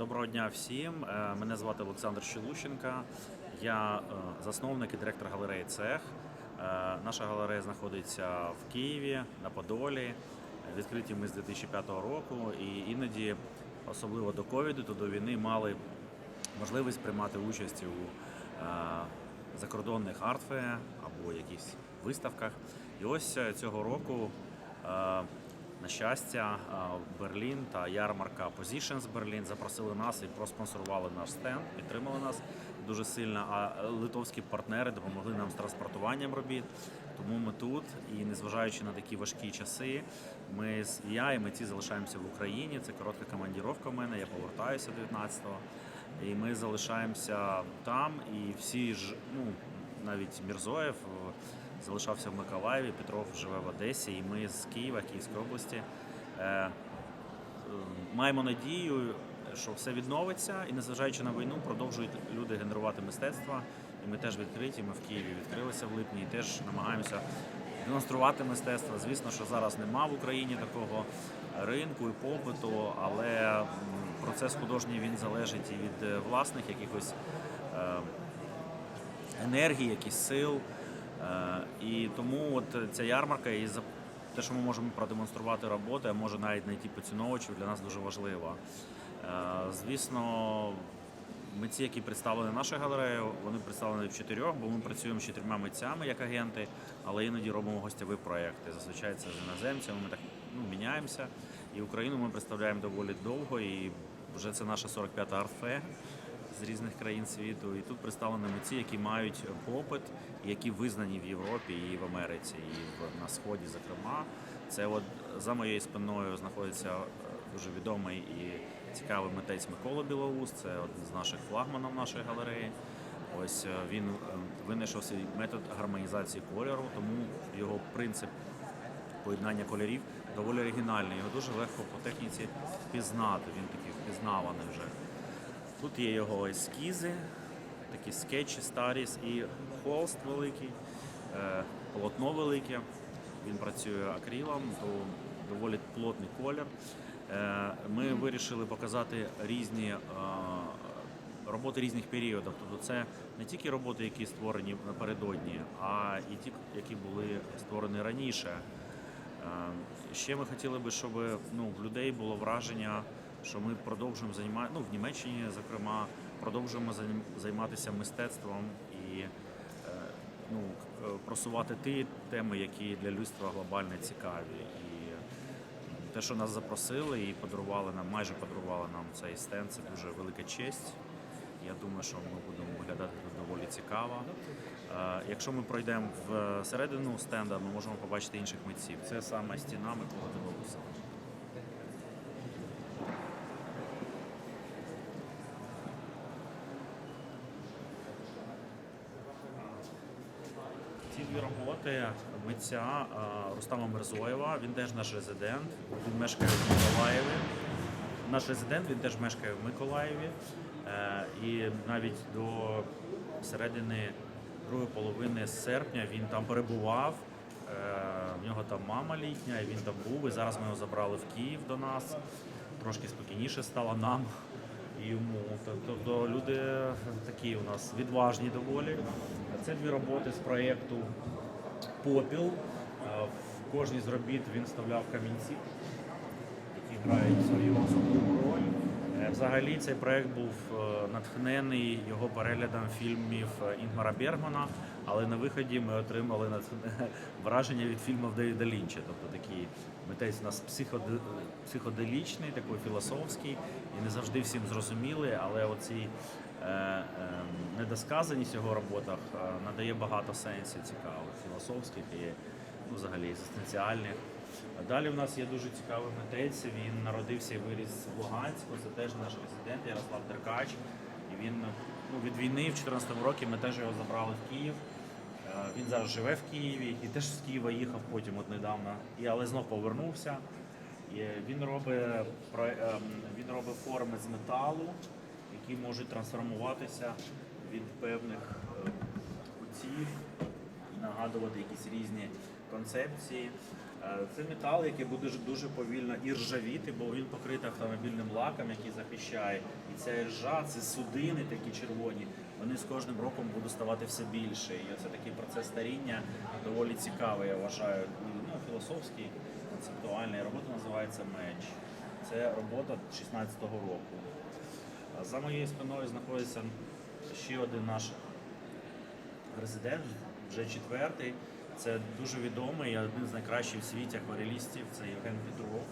Доброго дня всім. Е, Мене звати Олександр Щелущенка. Я е, засновник і директор галереї Цех. Е, Наша галерея знаходиться в Києві на Подолі. Відкриті ми з 2005 року, і іноді, особливо до ковіду, то до війни мали можливість приймати участь у закордонних артфе або якихось виставках. І ось цього року, на щастя, е, Берлін та ярмарка Positions Berlin запросили нас і проспонсорували наш стенд, підтримали нас дуже сильно. А литовські партнери допомогли нам з транспортуванням робіт. Тому ми тут, і незважаючи на такі важкі часи, ми з я і митці залишаємося в Україні. Це коротка командіровка в мене. Я повертаюся 19-го. І ми залишаємося там, і всі ж, ну навіть Мірзоєв залишався в Миколаєві, Петров живе в Одесі, і ми з Києва, Київської області. Е, маємо надію, що все відновиться, і незважаючи на війну, продовжують люди генерувати мистецтво. І ми теж відкриті. Ми в Києві відкрилися в липні і теж намагаємося демонструвати мистецтво. Звісно, що зараз нема в Україні такого ринку і попиту, але процес художній він залежить і від е, власних якихось е, енергії, якихось сил. Е, І тому от ця ярмарка і за те, що ми можемо продемонструвати роботи, а може навіть знайти поціновувачів, для нас дуже важливо. Е, Звісно, митці, які представлені нашою галереєю, вони представлені в чотирьох, бо ми працюємо з чотирма митцями як агенти, але іноді робимо гостєві проєкти. Зазвичай це з іноземцями. Ми так ну, міняємося. І Україну ми представляємо доволі довго, і вже це наша 45-та арфе з різних країн світу. І тут представлені митці, які мають попит, які визнані в Європі і в Америці, і на Сході, зокрема. Це от за моєю спиною знаходиться е, дуже відомий і цікавий митець Микола Білоус. Це один з наших флагманів нашої галереї. Ось е, він е, винайшов свій метод гармонізації кольору, тому його принцип поєднання кольорів доволі оригінальний. Його дуже легко по техніці впізнати. Він такий впізнаваний вже. Тут є його ескізи, такі скетчі старі і холст великий, е, полотно велике. Він працює акрилом, то доволі плотний колір. Е, Ми вирішили показати різні е, роботи різних періодів. Тобто це не тільки роботи, які створені напередодні, а і ті, які були створені раніше. Ще ми хотіли би, щоб ну, в людей було враження, що ми продовжуємо займатися, ну, в Німеччині, зокрема, продовжуємо займатися мистецтвом і е, ну, е, просувати ті теми, які для людства глобально цікаві. І те, що нас запросили і подарували нам, майже подарували нам цей стенд, це дуже велика честь. Я думаю, що ми будемо виглядати тут доволі цікаво. Е, Якщо ми пройдемо в середину стенда, ми можемо побачити інших митців. Це саме стіна Миколи Білоуса. Ці дві митця Рустама Мирзоєва, він теж наш резидент, він мешкає в Миколаєві. Наш резидент він теж мешкає в Миколаєві. Е, І навіть до середини другої половини серпня він там перебував. Е, В нього там мама літня, і він там був. І зараз ми його забрали в Київ до нас. Трошки спокійніше стало нам йому. Тобто люди такі у нас відважні доволі. Це дві роботи з проєкту Попіл. Е, В кожній з робіт він вставляв камінці, які грають свою особливу роль. Е, Взагалі цей проект був е, натхнений його переглядом фільмів Інгмара Бергмана, але на виході ми отримали враження від фільмів Девіда Лінча. Тобто такий митець у нас психоделічний, такий філософський і не завжди всім зрозумілий, але оці недосказаність в його роботах е, надає багато сенсів цікавих, філософських і ну, взагалі екзистенціальних. Далі в нас є дуже цікавий митець. Він народився і виріс в Луганську. Це теж наш резидент Ярослав Деркач. І він ну, від війни в 2014 році ми теж його забрали в Київ. Е, Він зараз живе в Києві і теж з Києва їхав потім от недавно. І, але знов повернувся. І він робить ем, він робить форми з металу, які можуть трансформуватися від певних е, кутів, нагадувати якісь різні концепції. Е, Це метал, який буде дуже повільно і ржавіти, бо він покритий автомобільним лаком, який захищає. І ця ржа, це судини такі червоні, вони з кожним роком будуть ставати все більше. І це такий процес старіння доволі цікавий, я вважаю. Ну, філософський, концептуальний. Робота називається Меч. Це робота 16-го року. За моєю спиною знаходиться ще один наш резидент, вже четвертий. Це дуже відомий, один з найкращих в світі акварелістів. Це Євген Петров.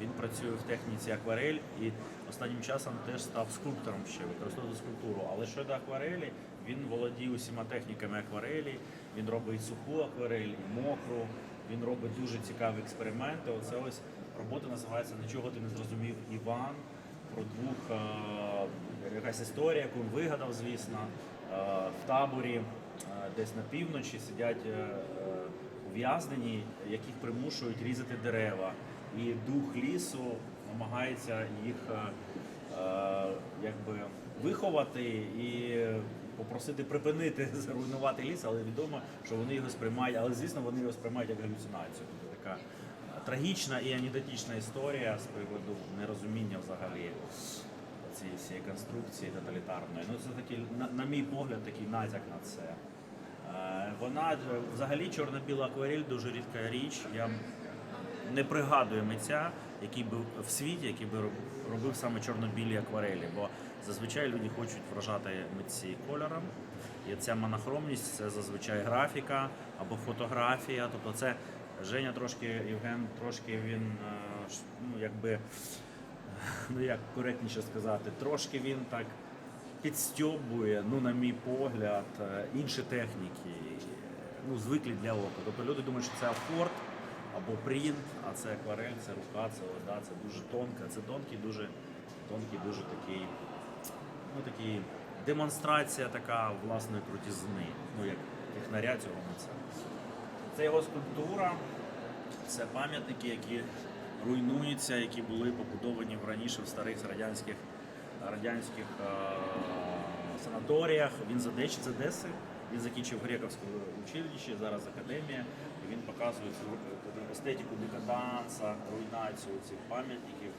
Він працює в техніці акварель і останнім часом теж став скульптором ще використовує скульптуру. Але щодо акварелі, він володіє усіма техніками акварелі. Він робить суху акварель, і мокру. Він робить дуже цікаві експерименти. Оце ось робота називається Нічого ти не зрозумів Іван. Про двох е, якась історія, яку він вигадав, звісно, е, в таборі е, десь на півночі сидять ув'язнені, яких примушують різати дерева. І дух лісу намагається їх якби виховати і попросити припинити зруйнувати ліс, але відомо, що вони його сприймають, але звісно вони його сприймають як галюцинацію. Тобто така трагічна і анекдотична історія з приводу нерозуміння взагалі цієї всієї конструкції тоталітарної. Ну це такий, на, на мій погляд, такий натяк на це. Е, Вона е, взагалі чорно-біла акварель дуже рідка річ. Я не пригадую митця, який би в світі, який би робив саме чорно-білі акварелі, бо зазвичай люди хочуть вражати митці кольором. І ця монохромність це зазвичай графіка або фотографія. Тобто це Женя трошки, Євген трошки він е, ну, якби ну як коректніше сказати, трошки він так підстьобує, ну, на мій погляд, е, інші техніки, ну, звиклі для ока. Тобто люди думають, що це афорт або принт, а це акварель, це рука, це вода, це дуже тонка, це тонкий, дуже тонкий, дуже такий, ну такий демонстрація така власної крутізни, ну як технаря цього митця. Це його скульптура, це пам'ятники, які руйнуються, які були побудовані раніше в старих радянських, радянських е, санаторіях. Він з Одещі, з Одеси. Він закінчив Грековське училище, зараз академія. І він показує цю е, естетику декаданса, руйнацію цих пам'ятників.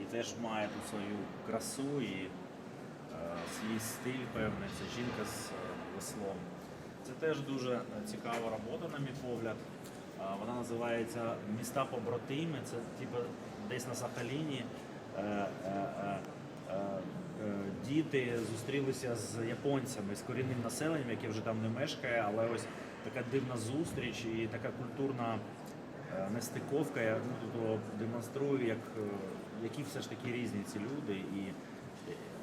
І теж має тут свою красу і е, свій стиль певний. Це жінка з е, веслом. Це теж дуже е, цікава робота, на мій погляд. Вона називається Міста побратими. Це типу десь на Сахаліні. Е, е, Діти зустрілися з японцями, з корінним населенням, яке вже там не мешкає, але ось така дивна зустріч і така культурна нестиковка я, ну, демонструє, як, які все ж таки різні ці люди, і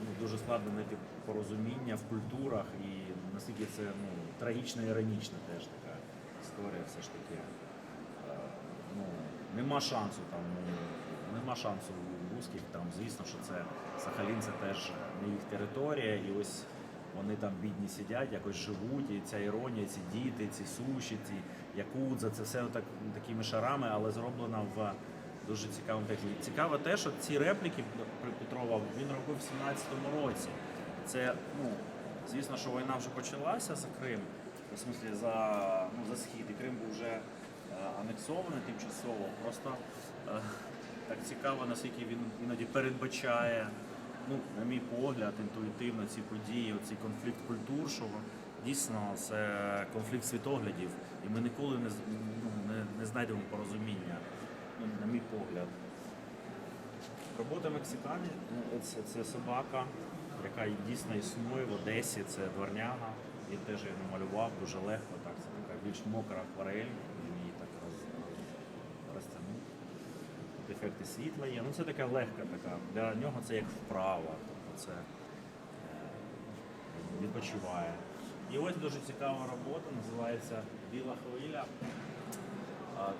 ну, дуже складно знайти порозуміння в культурах, і наскільки це ну, трагічно іронічна теж така історія, все ж таки. Е, Ну, нема шансу там, ну, нема шансу у русських, там, звісно, що це Сахалін це теж не їх територія, і ось вони там бідні сидять, якось живуть, і ця іронія, ці діти, ці суші, ці якудза, це все так, такими шарами, але зроблено в дуже цікавому техніці. Цікаво те, що ці репліки П- Петрова він робив в 17-му році. Це, ну, звісно, що війна вже почалася за Крим, в смислі за, ну, за схід, і Крим був вже е, анексований тимчасово. Просто е, так цікаво, наскільки він іноді передбачає, ну, на мій погляд, інтуїтивно ці події, цей конфлікт культур, що дійсно це конфлікт світоглядів, і ми ніколи не, ну, не, не знайдемо порозуміння, ну, на мій погляд. Робота мексикані ну, це, це собака, яка дійсно існує в Одесі, це дворняга. Він теж її намалював дуже легко, так, це така більш мокра акварель, він її так роз, розтягнув. Ефекти світла є. Ну це така легка така. Для нього це як вправа. Тобто це е, відпочиває. І ось дуже цікава робота, називається Біла хвиля.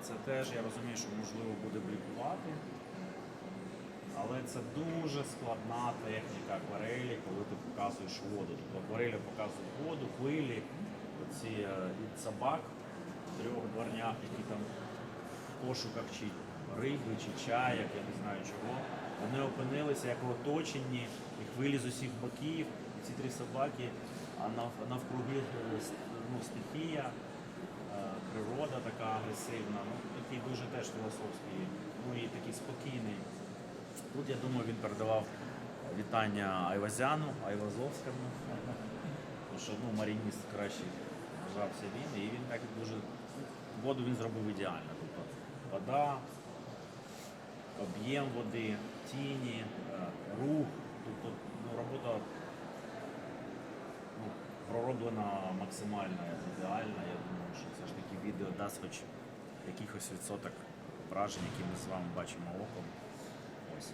Це теж я розумію, що можливо буде блікувати. Але це дуже складна техніка акварелі, коли ти показуєш воду. Тобто акварелі показують воду, хвилі, оці е, від собак, трьох дворнях, які там в пошуках чи риби, чи чаяк, я не знаю чого. Вони опинилися як в оточенні, і хвилі з усіх боків, ці три собаки, а навкруги е, ну, стихія, е, природа така агресивна. Ну, такий дуже теж філософський, ну і такий спокійний. Тут, я думаю, він передавав вітання Айвазяну, Айвазовському. Тому що ну, марініст краще вважався він, і він так дуже воду він зробив ідеально. Тобто вода, об'єм води, тіні, е, рух. Тобто ну, робота ну, пророблена максимально ідеально. Я думаю, що все ж таки відео дасть хоч якихось відсоток вражень, які ми з вами бачимо оком. Ось.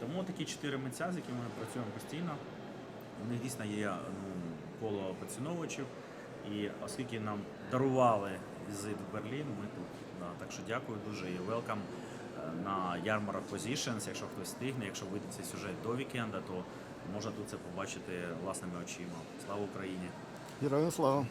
Тому такі чотири митця, з якими ми працюємо постійно, у них дійсно є ну, коло поціновувачів. І оскільки нам дарували візит в Берлін, ми тут. Да. Так що дякую дуже і велкам на ярмарок Positions. Якщо хтось встигне, якщо вийде цей сюжет до вікенда, то можна тут це побачити власними очима. Слава Україні! Героям слава!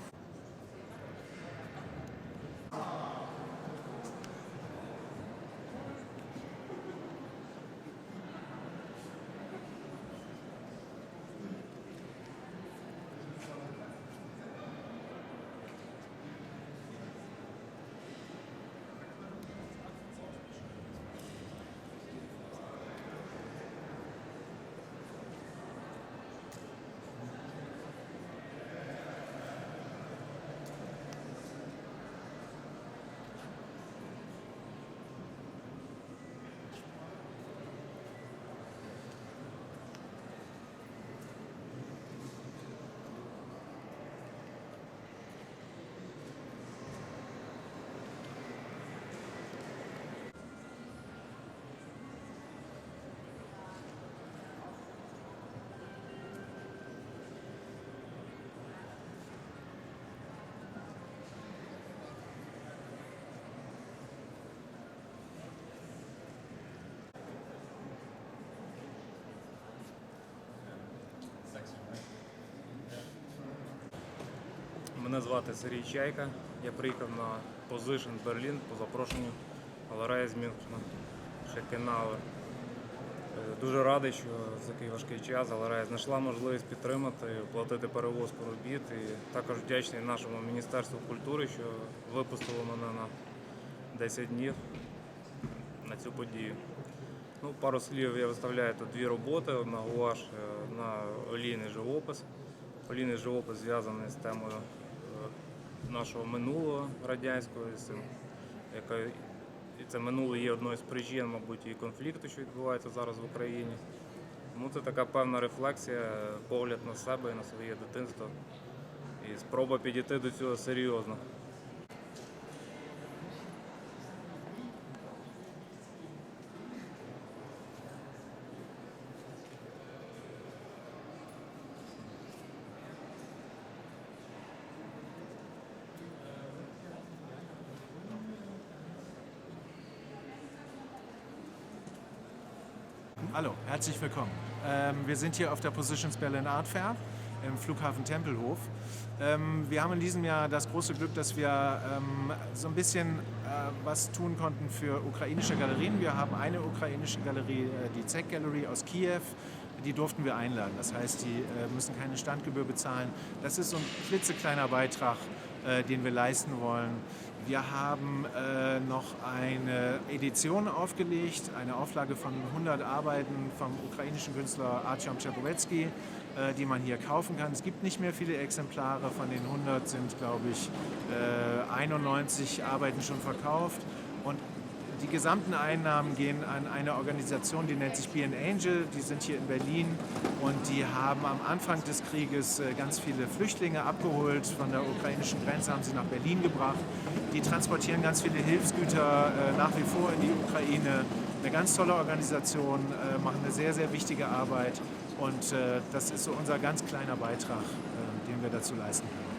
Мене звати Сергій Чайка. Я приїхав на Position Берлін по запрошенню галереї з Мюнхена Шекенауер. Дуже радий, що за такий важкий час галерея знайшла можливість підтримати, оплатити перевозку робіт. І також вдячний нашому Міністерству культури, що випустило мене на 10 днів на цю подію. Ну, пару слів я виставляю тут дві роботи. Одна гуаш е, на олійний живопис. Олійний живопис зв'язаний з темою нашого минулого радянського, яка, і це минуле є одною з причин, мабуть, і конфлікту, що відбувається зараз в Україні. Тому це така певна рефлексія, погляд на себе і на своє дитинство. І спроба підійти до цього серйозно. Herzlich willkommen. Ähm, wir sind hier auf der Positions Berlin Art Fair im Flughafen Tempelhof. Ähm, wir haben in diesem Jahr das große Glück, dass wir ähm, so ein bisschen äh, was tun konnten für ukrainische Galerien. Wir haben eine ukrainische Galerie, äh, die ZEC Gallery aus Kiew. Die durften wir einladen. Das heißt, die äh, müssen keine Standgebühr bezahlen. Das ist so ein klitzekleiner Beitrag, äh, den wir leisten wollen. Wir haben äh, noch eine Edition aufgelegt, eine Auflage von 100 Arbeiten vom ukrainischen Künstler Artyom Czapowecki, äh, die man hier kaufen kann. Es gibt nicht mehr viele Exemplare, von den 100 sind, glaube ich, äh, 91 Arbeiten schon verkauft. Und die gesamten Einnahmen gehen an eine Organisation, die nennt sich Be an Angel. Die sind hier in Berlin und die haben am Anfang des Krieges äh, ganz viele Flüchtlinge abgeholt. Von der ukrainischen Grenze haben sie nach Berlin gebracht. Die transportieren ganz viele Hilfsgüter äh, nach wie vor in die Ukraine. Eine ganz tolle Organisation, äh, machen eine sehr, sehr wichtige Arbeit und das ist so unser ganz kleiner Beitrag, den wir dazu leisten können.